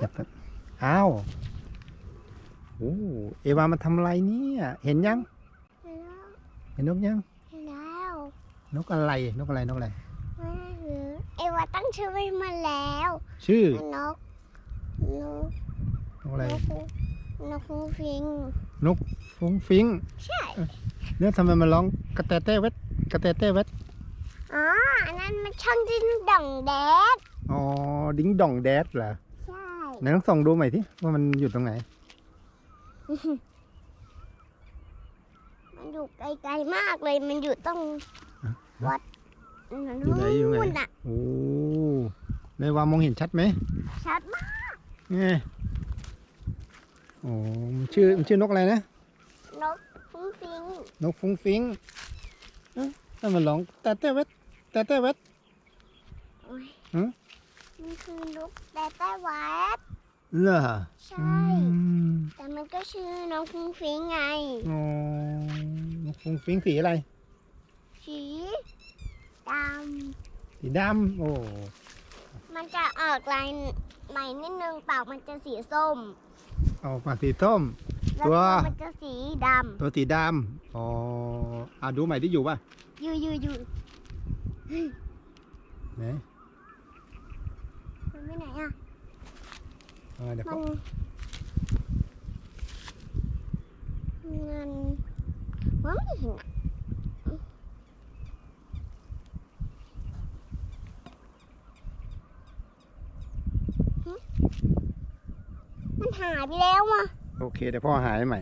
อย่าเพิ่งอ้าวโอ้เอวามันทำอะไรเนี่ย เห็นยังแล้วเห็นนกยังแล้วนกอะไร นกอะไร นกอะไร ไม่หือเอวาตั้งชื่อไว้มาแล้วชื่อนกนกนกอะไร นกฮูนกฮูฟิง นกฟุ้งฟิ้งใช่ เนี่ยทำไมมันร้องกระแตเต้เวทกระแตเต้เวทอ๋ออันนั้นมันช่างดิ้นด่องแดด อ๋อ ดิ้งด่องแดดเหรอใช่ ไหนต้องส่องดูใหม่ที่ว่ามันอยู่ตรงไหน มันอยู่ไกลๆมากเลย มันอยู่ต้องอะวัดอยู่ไหนอยู่ไหนนู่น่ะโอ้ในวามองเห็นชัดไหมชัดมากเนี่ยโอ้มันชื่อมันชื่อนกอะไรนะ นกฟุ้งฟิงนกฟุ้งฟิ้งเอ๊ะนั่นมันร้องแต่แต่เวทแต่แต่เวทโอ้ยหือมันคือนกแต่ใต้วัด เหรอใช่อืมแต่มันก็ชื่อนกฟุ้งฟิงไง อ๋อนกฟุ้งฟิ้งสีอะไร สีดสีดำโอ้ำมันจะออกลายใหม่นิดนึงปากมันจะสีส้มเอาปากสีส้มแล้วตัวมันจะสีดตัวสีดำอ๋ออะดูใหม่ที่อยู่ป่ะำอยู่อยู่อยู่ไหนมันไปไหนอะ อ่าเดี๋ยวมัเขานมันมันไม่เห็นอะหึมันหายไปแล้วอะ โอเค เดี๋ยวพ่อหายใหม่